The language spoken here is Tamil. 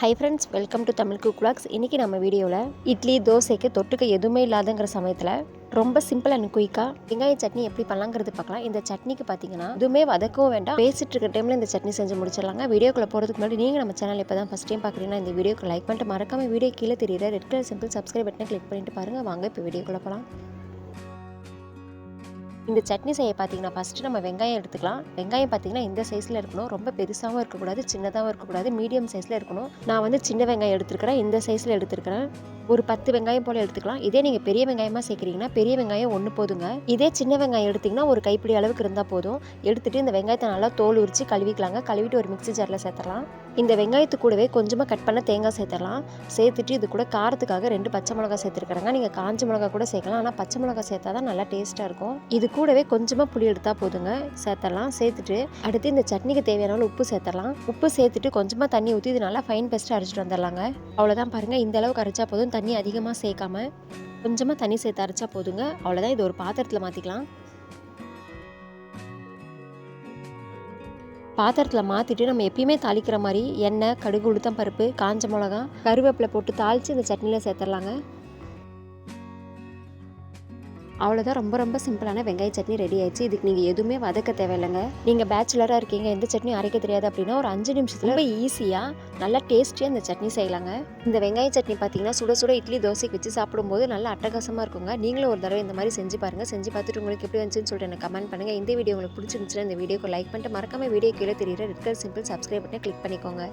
Hi friends welcome to Tamil cook vlogs. இன்றைக்கி நம்ம வீடியோவில் இட்லி தோசைக்கு தொட்டுக்க எதுவுமே இல்லாதங்கிற சமயத்தில் ரொம்ப சிம்பிள் அண்ட் குயிக்காக வெங்காய சட்னி எப்படி பண்ணலாங்கிறது பார்க்கலாம். இந்த சட்னிக்கு பார்த்தீங்கன்னா எதுவுமே வதக்கவும் வேண்டாம். பேசிட்டு இருக்க டைமில் இந்த சட்னி செஞ்சு முடிச்சிடலாங்க. வீடியோக்குள்ளே போகிறதுக்கு முன்னாடி நீங்கள் நம்ம சேனல் இப்போ தான் ஃபஸ்ட் டைம் பார்க்குறீங்கன்னா இந்த வீடியோக்கு லைக் பண்ணிட்டு மறக்காம வீடியோ கீழே தெரியுற ரெட் கலர் சிம்பிள் சப்ஸ்கிரைப் பட்டனை கிளிக் பண்ணிட்டு பாருங்கள் வாங்க இப்போ வீடியோக்குள்ளே போகலாம் இந்த சட்னி செய்ய பார்த்தீங்கன்னா ஃபஸ்ட்டு நம்ம வெங்காயம் எடுத்துக்கலாம். வெங்காயம் பார்த்தீங்கன்னா இந்த சைஸில் இருக்கணும். ரொம்ப பெருசாகவும் இருக்கக்கூடாது சின்னதாகவும் இருக்கக்கூடாது மீடியம் சைஸில் இருக்கணும். நான் வந்து சின்ன வெங்காயம் எடுத்துருக்கிறேன் இந்த சைஸில் எடுத்துருக்கிறேன். ஒரு பத்து வெங்காயம் போல் எடுத்துக்கலாம். இதே நீங்கள் பெரிய வெங்காயமாக சேர்க்குறீங்கன்னா பெரிய வெங்காயம் ஒன்று போதுங்க. இதே சின்ன வெங்காயம் எடுத்திங்கன்னா ஒரு கைப்பிடி அளவுக்கு இருந்தால் போதும். எடுத்துகிட்டு இந்த வெங்காயத்தை நல்லா தோல் உரித்து கழுவிக்கலாங்க. கழுவிட்டு ஒரு மிக்சி ஜாரில் சேர்த்துடலாம். இந்த வெங்காயத்து கூடவே கொஞ்சமாக கட் பண்ண தேங்காய் சேர்த்துடலாம். சேர்த்துட்டு இது கூட காரத்துக்காக ரெண்டு பச்சை மிளகா சேர்த்துருக்குறாங்க. நீங்கள் காஞ்ச மிளகா கூட சேர்க்கலாம். ஆனால் பச்சை மிளகா சேர்த்தா தான் நல்லா டேஸ்ட்டாக இருக்கும். இது கூடவே கொஞ்சமாக புளி எடுத்தால் போதுங்க. சேர்த்துடலாம். சேர்த்துட்டு அடுத்து இந்த சட்னிக்கு தேவையான அளவு உப்பு சேர்த்துடலாம். உப்பு சேர்த்துட்டு கொஞ்சமாக தண்ணி ஊற்றி இது நல்லா ஃபைன் பெஸ்ட்டாக அரைச்சிட்டு வந்துடலாங்க. அவ்வளோதான் பாருங்கள் இந்த அளவுக்கு அரைச்சா போதும். தண்ணி அதிகமாக சேர்க்காம கொஞ்சமாக தண்ணி சேர்த்து அரைச்சா போதுங்க. அவ்வளோதான் இது ஒரு பாத்திரத்தில் மாற்றிக்கலாம் பாத்திரத்தில் மாற்றிட்டு நம்ம எப்பயுமே தாளிக்கிற மாதிரி எண்ணெய் கடுகு உளுத்தம் பருப்பு காஞ்ச மிளகா கருவேப்பிலை போட்டு தாளித்து இந்த சட்னியில் சேர்த்துடலாங்க. அவ்வளோதான் ரொம்ப ரொம்ப சிம்பிளான வெங்காய சட்னி ரெடி ஆயிடுச்சு. இதுக்கு நீங்கள் எதுவுமே வதக்க தேவையில்லைங்க. நீங்கள் பேச்சுலராக இருக்கீங்க எந்த சட்னி அரைக்க தெரியாது அப்படின்னா ஒரு அஞ்சு நிமிஷத்தில் ரொம்ப ஈஸியாக நல்லா டேஸ்டியாக இந்த சட்னி செய்யலாங்க. இந்த வெங்காய சட்னி பார்த்தீங்கன்னா சுட சுட இட்லி தோசைக்கு வச்சு சாப்பிடும்போது நல்லா அட்டகாசமாக இருக்குங்க. நீங்களும் ஒரு தடவை இந்த மாதிரி செஞ்சு பாருங்கள் செஞ்சு பார்த்துட்டு உங்களுக்கு எப்படி வந்துச்சுன்னு சொல்லிட்டு எனக்கு கமெண்ட் பண்ணுங்கள் இந்த வீடியோ உங்களுக்கு பிடிச்சிருந்துச்சுன்னா இந்த வீடியோக்கு லைக் பண்ணிட்டு மறக்காம வீடியோ கீழே தெரியுற ரெட் கலர் சிம்பிள் சப்ஸ்கிரைப் பண்ணி கிளிக் பண்ணிக்கோங்க.